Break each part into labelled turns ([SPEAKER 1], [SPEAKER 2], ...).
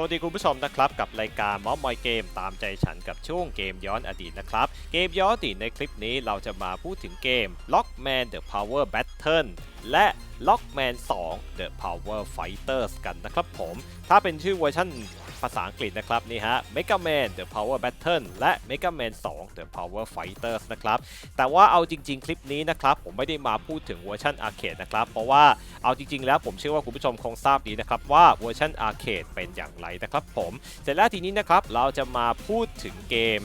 [SPEAKER 1] วัสดีคุณผู้ชมนะครับกับรายการมอมมอยเกมตามใจฉันกับช่วงเกมย้อนอดีตนะครับ เกมย้อนอดีตในคลิปนี้เราจะมาพูดถึงเกม Lockman The Power Battle และ Lockman 2 The Power Fighters กันนะครับผม ถ้าเป็นชื่อเวอร์ชันภาษาอังกฤษนะครับนี่ฮะ Mega Man The Power Battle และ Mega Man 2 The Power Fighters นะครับ แต่ว่าเอาจริง ๆ คลิปนี้นะครับ ผมไม่ได้มาพูดถึงเวอร์ชันอาร์เคดนะครับ เพราะว่าเอาจริง ๆ แล้วผมเชื่อว่าคุณผู้ชมคงทราบดีนะครับ ว่าเวอร์ชันอาร์เคดเป็นอย่างไรนะครับผม เสร็จแล้วทีนี้นะครับเราจะมาพูดถึงเกม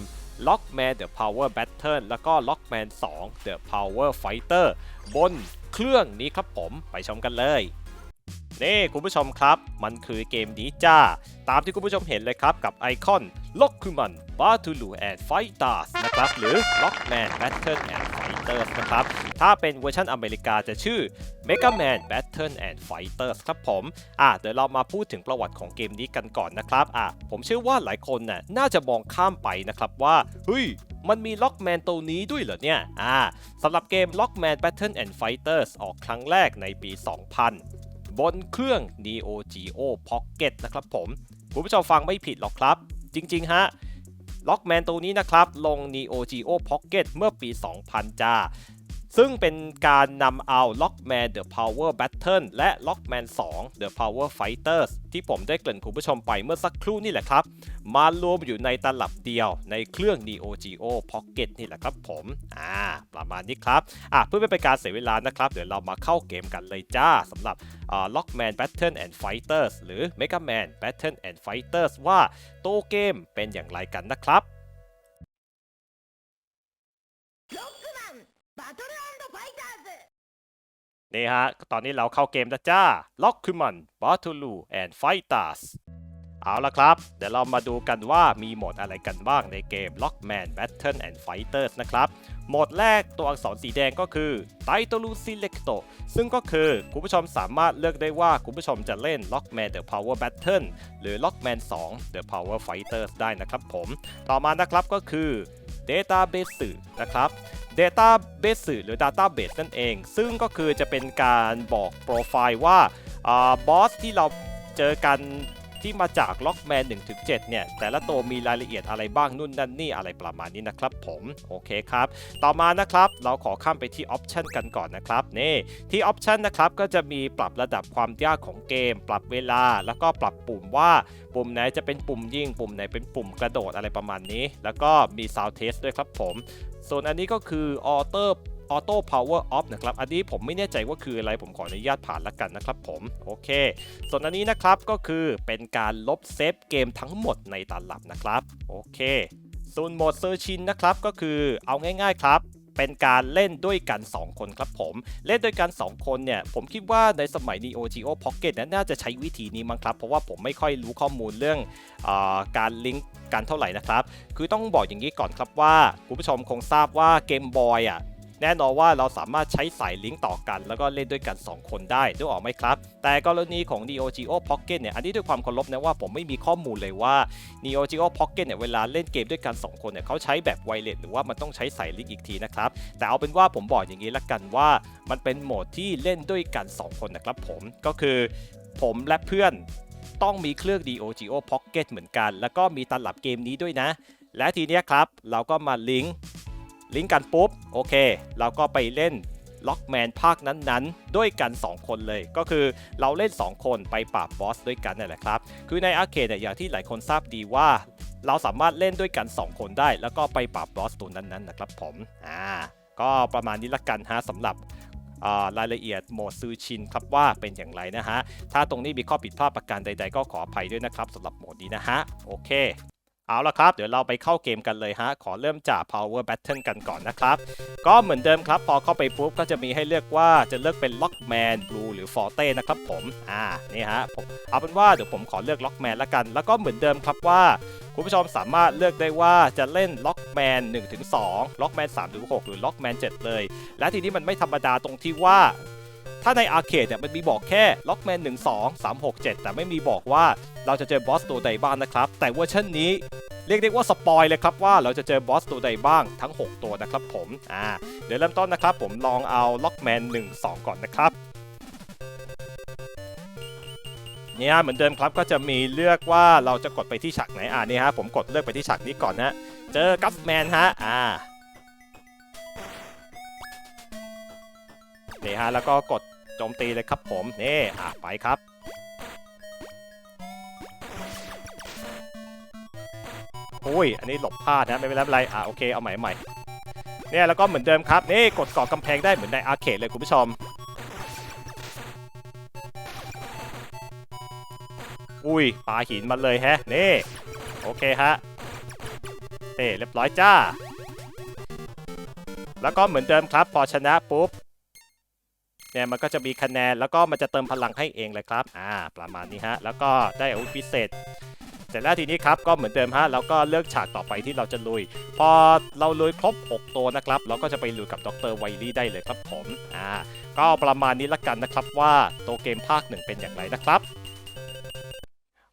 [SPEAKER 1] Lockman The Power Battle แล้วก็ Lockman 2 The Power Fighter บน เครื่องนี้ครับผมไปชมกันเลยนี่คุณผู้ชมครับ มันคือเกมนี้จ้า ตามที่คุณผู้ชมเห็นเลยครับกับไอคอน Lockman Battle and Fighters นะครับ หรือ Lockman Battle and Fighters นะครับ ถ้าเป็นเวอร์ชันอเมริกาจะชื่อ Mega Man Battle and Fighters ครับผม อะเดี๋ยวเรามาพูดถึงประวัติของเกมนี้กันก่อนนะครับ อะผมเชื่อว่าหลายคนน่ะน่าจะมองข้ามไปนะครับว่า เฮ้ย มันมีล็อกแมนตัวนี้ด้วยเหรอเนี่ย อ่าสำหรับเกม Lockman Battle and Fighters ออกครั้งแรกในปี 2000 บนเครื่อง Neo Geo Pocket นะครับผม คุณผู้ชมฟังไม่ผิดหรอกครับ จริง ๆ ฮะล็อกแมนตัวนี้นะครับ ลง Neo Geo Pocket เมื่อปี 2000 จ้า ซึ่งเป็นการนำเอา Lockman The Power Battle และ Lockman 2 The Power Fighters ที่ผมได้เกริ่นคุณผู้ชมไปเมื่อสักครู่นี่แหละครับ มารวมอยู่ในตลับเดียวในเครื่อง Neo Geo Pocket นี่แหละครับผม อ่า ประมาณนี้ครับ อะเพื่อไม่เป็นการเสียเวลานะครับ เดี๋ยวเรามาเข้าเกมกันเลยจ้าสำหรับอ่า Lockman Battle and Fighters หรือ Mega Man Battle and Fighters ว่าตัวเกมเป็นอย่างไรกันนะครับ นี่ฮะ ตอนนี้เราเข้าเกมแล้วจ้า Lockman Battle and Fighters เอาละครับ เดี๋ยวเรามาดูกันว่ามีโหมดอะไรกันบ้างในเกม Lockman Battle and Fighters นะครับ โหมดแรกตัวอักษรสีแดงก็คือ Title Selecto ซึ่งก็คือคุณผู้ชมสามารถเลือกได้ว่าคุณผู้ชมจะเล่น Lockman The Power Battle หรือ Lockman 2 The Power Fighters ได้นะครับผม ต่อมานะครับก็คือ Database นะครับ Database หรือ Database นั่นเอง ซึ่งก็คือจะเป็นการบอกโปรไฟล์ว่าบอสที่เราเจอกัน ที่มาจาก Lockman 1-7เนี่ยแต่ละตัวมีรายละเอียดอะไรบ้างนู่นนั่นนี่อะไรประมาณนี้นะครับผม โอเคครับ ต่อมานะครับเราขอข้ามไปที่ Option กันก่อนนะครับนี่ที่ Option นะครับก็จะมีปรับระดับความยากของเกม ปรับเวลา แล้วก็ปรับปุ่มว่าปุ่มไหนจะเป็นปุ่มยิงปุ่มไหนเป็นปุ่มกระโดดอะไรประมาณนี้ แล้วก็มี Sound Test ด้วยครับผม ส่วนอันนี้ก็คือ Auto Auto Power Off นะครับอันนี้ผมไม่แน่ใจว่าคืออะไรผมขออนุญาตผ่านละกันนะครับผมโอเค ส่วนอันนี้นะครับก็คือเป็นการลบเซฟเกมทั้งหมดในตลับนะครับโอเค ส่วนโหมดเซอร์ชินนะครับก็คือเอาง่ายๆครับเป็นการเล่นด้วยกัน 2 คนครับผม เล่นด้วยกัน 2 คนเนี่ย ผมคิดว่าในสมัย Neo Geo Pocket นั้นน่าจะใช้วิธีนี้มั้งครับ เพราะว่าผมไม่ค่อยรู้ข้อมูลเรื่องอการลิงก์กันเท่าไหร่นะครับ คือต้องบอกอย่างนี้ก่อนครับว่า คุณผู้ชมคงทราบว่าเกมบอยอะ แน่นอนว่าเราสามารถใช้สายลิงก์ต่อกัน แล้วก็เล่นด้วยกัน 2 คนได้ด้วยออกไหมครับ แต่กรณีของ Neo Geo Pocket เนี่ยอันนี้ด้วยความเคารพนะว่าผมไม่มีข้อมูลเลยว่า Neo Geo Pocket เนี่ยเวลาเล่นเกมด้วยกัน 2 คนเนี่ยเขาใช้แบบไวเลสหรือว่ามันต้องใช้สายลิงก์อีกทีนะครับแต่เอาเป็นว่าผมบอกอย่างนี้ละกันว่า มันเป็นโหมดที่เล่นด้วยกัน 2 คนนะครับผมก็คือผมและเพื่อนต้องมีเครื่อง Neo Geo Pocket เหมือนกัน แล้วก็มีตลับเกมนี้ด้วยนะ และทีเนี้ยครับเราก็มาลิงก์ ลิงก์กันปุ๊บโอเค เราก็ไปเล่นล็อกแมนภาคนั้นๆ ด้วยกัน 2 คนเลย ก็คือเราเล่น 2 คนไปปราบบอสด้วยกันนั่นแหละครับ คือในอาร์เคดเนี่ยอย่างที่หลายคนทราบดีว่า เราสามารถเล่นด้วยกัน 2 คนได้ แล้วก็ไปปราบบอสตัวนั้นๆนะครับผมอ่าก็ประมาณนี้ละกันฮะสำหรับอ่ารายละเอียดโหมดซูชินครับว่าเป็นอย่างไรนะฮะ ถ้าตรงนี้มีข้อผิดพลาดประการใด ๆ ก็ขออภัยด้วยนะครับสำหรับโหมดนี้นะฮะ โอเค เอาละครับ เดี๋ยวเราไปเข้าเกมกันเลยฮะ ขอเริ่มจาก Power Battle กันก่อนนะครับ ก็เหมือนเดิมครับ พอเข้าไปปุ๊บก็จะมีให้เลือกว่าจะเลือกเป็น Lockman Blue หรือ Forte นะครับผม อ่า นี่ฮะผมเอาเป็นว่าเดี๋ยวผมขอเลือก Lockman ละกัน แล้วก็เหมือนเดิมครับว่าคุณผู้ชมสามารถเลือกได้ว่าจะเล่น Lockman 1-2 Lockman 3-6 หรือ Lockman 7เลย และทีนี้มันไม่ธรรมดาตรงที่ว่า ถ้าในอาร์เคดเนี่ยมันมีบอกแค่ Lockman 1 2 3 6 7 แต่ไม่มีบอกว่าเราจะเจอบอสตัวใดบ้างนะครับ แต่เวอร์ชันนี้เรียกได้ว่าสปอยเลยครับว่าเราจะเจอบอสตัวใดบ้างทั้ง 6 ตัวนะครับผมอ่าเดี๋ยวเริ่มต้นนะครับผมลองเอา Lockman 1 2 ก่อนนะครับเนี่ฮะเหมือนเดิมครับก็จะมีเลือกว่าเราจะกดไปที่ฉากไหนอ่านี่ฮะผมกดเลือกไปที่ฉากนี้ก่อนฮะเจอกัฟแมนฮะอ่านี่ฮะแล้วก็กด มตีเลยครับผมนี่อะไปครับอุ้ยอันนี้หลบพลาดนะไม่เป็นไรอะโอเคเอาใหม่ใหม่เนี่ยแล้วก็เหมือนเดิมครับนี่กดเกาะกำแพงได้เหมือนในอาร์เคดเลยคุณผู้ชมอุ้ยปาหินมาเลยแฮะนี่โอเคฮะเอ้เรียบร้อยจ้า แล้วก็เหมือนเดิมครับ พอชนะปุ๊บ เนี่ยมันก็จะมีคะแนนแล้วก็มันจะเติมพลังให้เองเลยครับอ่าประมาณนี้ฮะแล้วก็ได้อาวุธพิเศษเสร็จแล้วทีนี้ครับก็เหมือนเดิมฮะเราก็เลือกฉากต่อไปที่เราจะลุย พอเราลุยครบ 6 ตัวนะครับ เราก็จะไปลุยกับดรไวลี่ได้เลยครับผมอ่าก็ประมาณนี้ละกันนะครับว่าตัวเกมภาคหนึ่งเป็นอย่างไรนะครับ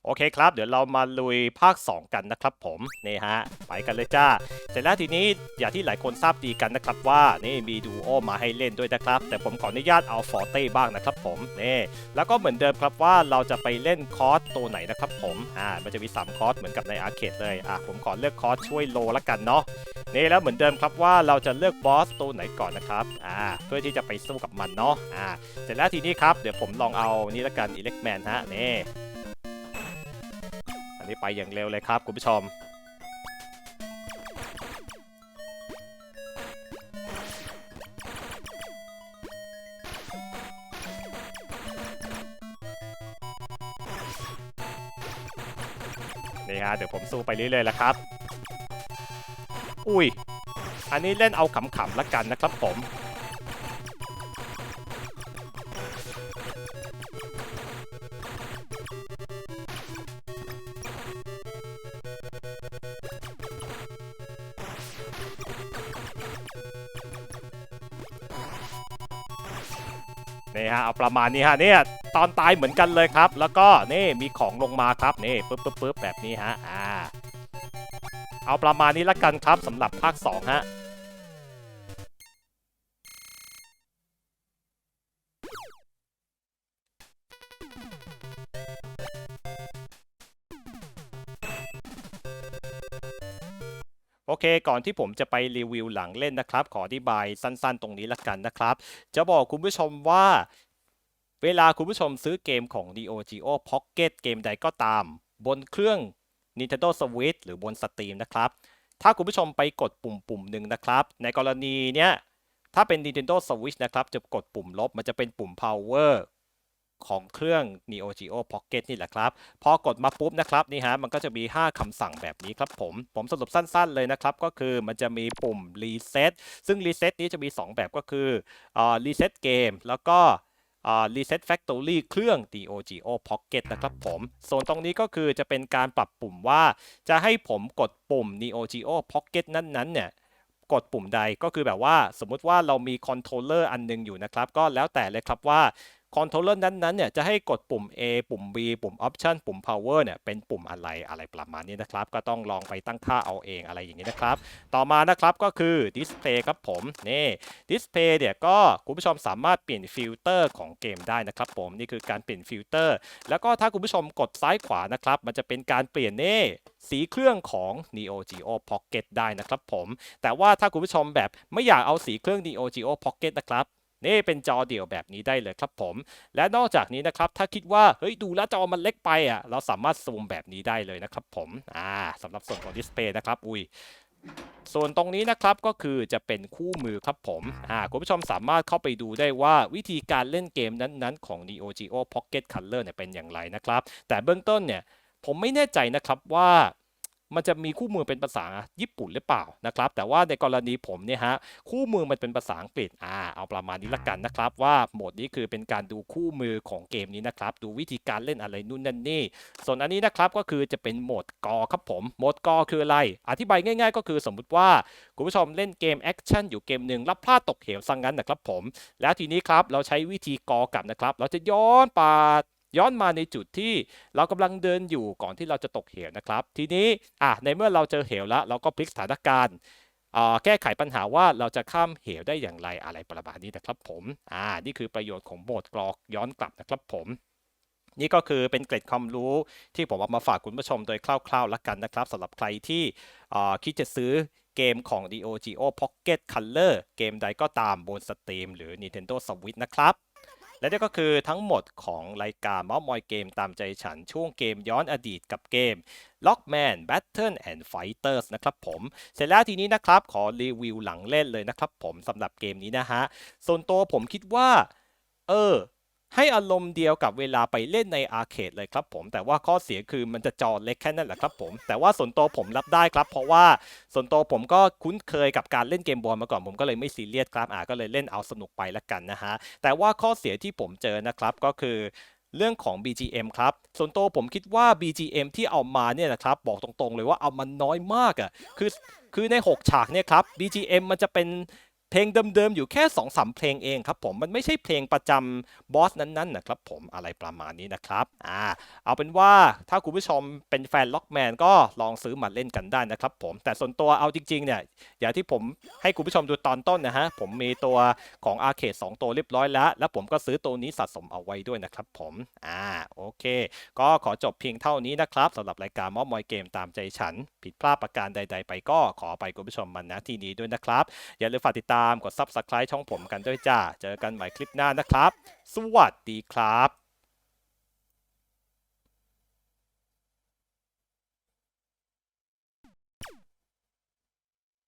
[SPEAKER 1] โอเคครับ เดี๋ยวเรามาลุยภาค 2 กันนะครับผมนี่ฮะ ไปกันเลยจ้า เสร็จแล้วทีนี้อย่างที่หลายคนทราบดีกันนะครับว่านี่มีดูโอมาให้เล่นด้วยนะครับ แต่ผมขออนุญาตเอาฟอร์เต้บ้างนะครับผมนี่แล้วก็เหมือนเดิมครับว่าเราจะไปเล่นคอร์สตัวไหนนะครับผมอ่ามันจะมี 3 คอร์สเหมือนกับในอาร์เคดเลยอ่าผมขอเลือกคอร์สช่วยโลละกันเนาะนี่แล้วเหมือนเดิมครับว่าเราจะเลือกบอสตัวไหนก่อนนะครับอ่าเพื่อที่จะไปสู้กับมันเนาะอ่าเสร็จแล้วทีนี้ครับเดี๋ยวผมลองเอานี่ละกันอิเล็กแมนฮะนี่ อันนี้ไปอย่างเร็วเลยครับคุณผู้ชมนี่ฮะเดี๋ยวผมสู้ไปเรื่อยๆแล้วครับ อุ้ย อันนี้เล่นเอาขำๆแล้วกันนะครับผม เอาประมาณนี้ฮะเนี่ยตอนตายเหมือนกันเลยครับ แล้วก็นี่มีของลงมาครับนี่ปึ๊บปึ๊บปึ๊บแบบนี้ฮะอ่าเอาประมาณนี้ละกันครับสำหรับภาค 2 ฮะโอเค ก่อนที่ผมจะไปรีวิวหลังเล่นนะครับ ขออธิบายสั้นๆ ตรงนี้ละกันนะครับ จะบอกคุณผู้ชมว่า เวลาคุณผู้ชมซื้อเกมของ Neo Geo Pocket เกมใดก็ตาม บนเครื่อง Nintendo Switch หรือบน Steam นะครับ ถ้าคุณผู้ชมไปกดปุ่มปุ่มหนึ่งนะครับ ในกรณีเนี้ย ถ้าเป็น Nintendo Switch นะครับ จะกดปุ่มลบ มันจะเป็นปุ่ม power ของเครื่อง Neo Geo Pocket นี่แหละครับ พอกดมาปุ๊บนะครับนี่ฮะ มันก็จะมี 5คำสั่งแบบนี้ครับผม ผมสรุปสั้นๆเลยนะครับ ก็คือมันจะมีปุ่ม reset ซึ่ง reset นี้จะมี 2 แบบก็คืออ่า reset game แล้วก็ reset factory เครื่อง Neo Geo Pocket นะครับผมส่วนตรงนี้ก็คือจะเป็นการปรับปุ่มว่าจะให้ผมกดปุ่ม Neo Geo Pocket นั้นๆ เนี่ยกดปุ่มใดก็คือแบบว่าสมมุติว่าเรามีคอนโทรลเลอร์อันหนึงอยู่นะครับ ก็แล้วแต่เลยครับว่า คอนโทรลเลอร์นั้นๆเนี่ยจะให้กดปุ่ม A ปุ่ม B ปุ่ม Option ปุ่ม Power เนี่ยเป็นปุ่มอะไรอะไรประมาณนี้นะครับ ก็ต้องลองไปตั้งค่าเอาเองอะไรอย่างนี้นะครับ ต่อมานะครับก็คือ Display ครับผมนี่ Display เนี่ยก็คุณผู้ชมสามารถเปลี่ยนฟิลเตอร์ของเกมได้นะครับผมนี่คือการเปลี่ยนฟิลเตอร์ แล้วก็ถ้าคุณผู้ชมกดซ้ายขวานะครับ มันจะเป็นการเปลี่ยนเน่สีเครื่องของ Neo Geo Pocket ได้นะครับผม แต่ว่าถ้าคุณผู้ชมแบบไม่อยากเอาสีเครื่อง Neo Geo Pocket นะครับ นี่เป็นจอเดี่ยวแบบนี้ได้เลยครับผม และนอกจากนี้นะครับถ้าคิดว่าเฮ้ยดูแล้วจอมันเล็กไปอะเราสามารถซูมแบบนี้ได้เลยนะครับผมอ่าสำหรับส่วนของดิสเพย์นะครับอุ้ยส่วนตรงนี้นะครับก็คือจะเป็นคู่มือครับผมอ่าคุณผู้ชมสามารถเข้าไปดูได้ว่าวิธีการเล่นเกมนั้นๆ ของ Neo Geo Pocket Color เนี่ยเป็นอย่างไรนะครับ แต่เบื้องต้นเนี่ยผมไม่แน่ใจนะครับว่า มันจะมีคู่มือเป็นภาษาญี่ปุ่นหรือเปล่านะครับ แต่ว่าในกรณีผมเนี่ยฮะคู่มือมันเป็นภาษาอังกฤษอ่าเอาประมาณนี้ละกันนะครับว่าโหมดนี้คือเป็นการดูคู่มือของเกมนี้นะครับดูวิธีการเล่นอะไรนู่นนั่นนี่ ส่วนอันนี้นะครับก็คือจะเป็นโหมดกอครับผมโหมดกอคืออะไร อธิบายง่าย ๆ ก็คือสมมุติว่าคุณผู้ชมเล่นเกมแอคชั่นอยู่เกมหนึ่งแล้วพลาดตกเหวซะงงั้นนะครับผม แล้วทีนี้ครับเราใช้วิธีกอกลับนะครับ เราจะย้อนปาด ย้อนมาในจุดที่เรากำลังเดินอยู่ก่อนที่เราจะตกเหวนะครับ ทีนี้อะในเมื่อเราเจอเหวแล้ว เราก็พลิกสถานการณ์แก้ไขปัญหาว่าเราจะข้ามเหวได้อย่างไรอะไรประมาณนี้นะครับผมอ่านี่คือประโยชน์ของโหมดกรอกย้อนกลับนะครับผมนี่ก็คือเป็นเกร็ดความรู้ที่ผมเอามาฝากคุณผู้ชมโดยคร่าวๆแล้วกันนะครับสำหรับใครที่คิดจะซื้อเกมของ DOGO Pocket Color เกมใดก็ตามบนสตรีมหรือ Nintendo Switch นะครับ และนี่ก็คือทั้งหมดของรายการมอมอยเกมตามใจฉันช่วงเกมย้อนอดีตกับเกม Lockman Battle and Fighters นะครับผม เสร็จแล้วทีนี้นะครับขอรีวิวหลังเล่นเลยนะครับผมสำหรับเกมนี้นะฮะ ส่วนตัวผมคิดว่า เออ ให้อารมณ์เดียวกับเวลาไปเล่นในอาร์เคดเลยครับผม แต่ว่าข้อเสียคือมันจะจอเล็กแค่นั้นแหละครับผม แต่ว่าส่วนตัวผมรับได้ครับ เพราะว่าส่วนตัวผมก็คุ้นเคยกับการเล่นเกมบอลมาก่อนผมก็เลยไม่ซีเรียสครับอ่าก็เลยเล่นเอาสนุกไปละกันนะฮะ แต่ว่าข้อเสียที่ผมเจอนะครับก็คือเรื่องของ BGM ครับ ส่วนตัวผมคิดว่า BGM ที่เอามาเนี่ยนะครับ บอกตรงๆเลยว่าเอามันน้อยมากอะ่ะ คือ คือใน 6 ฉากเนี่ยครับ BGM มันจะเป็น เพลงเดิมๆ อยู่แค่2อสเพลงเองครับผมมันไม่ใช่เพลงประจำบอสนั้นๆนะครับผมอะไรประมาณนี้นะครับอ่าเอาเป็นว่าถ้าคุณผู้ชมเป็นแฟนล็อกแมนก็ลองซื้อมาเล่นกันได้นะครับผมแต่ส่วนตัวเอาจริงๆเนี่ยอย่างที่ผมให้คุณผู้ชมดูตอนต้นนะฮะผมมีตัวของอาร์เคด2ตัวเรียบร้อยแล้ว แล้วผมก็ซื้อตัวนี้สะสมเอาไว้ด้วยนะครับผมอ่าโอ เค ก็ขอจบเพียงเท่านี้นะครับสำหรับรายการมอบมอยเกมตามใจฉัน ผิดพลาดประการใด ๆ ไปก็ขอไปคุณผู้ชมมันนะที่นี้ด้วยนะครับ อย่าลืมฝากติดตามกด Subscribe ช่องผมกันด้วยจ้า เจอกันใหม่คลิปหน้านะครับ สวัสดีครับ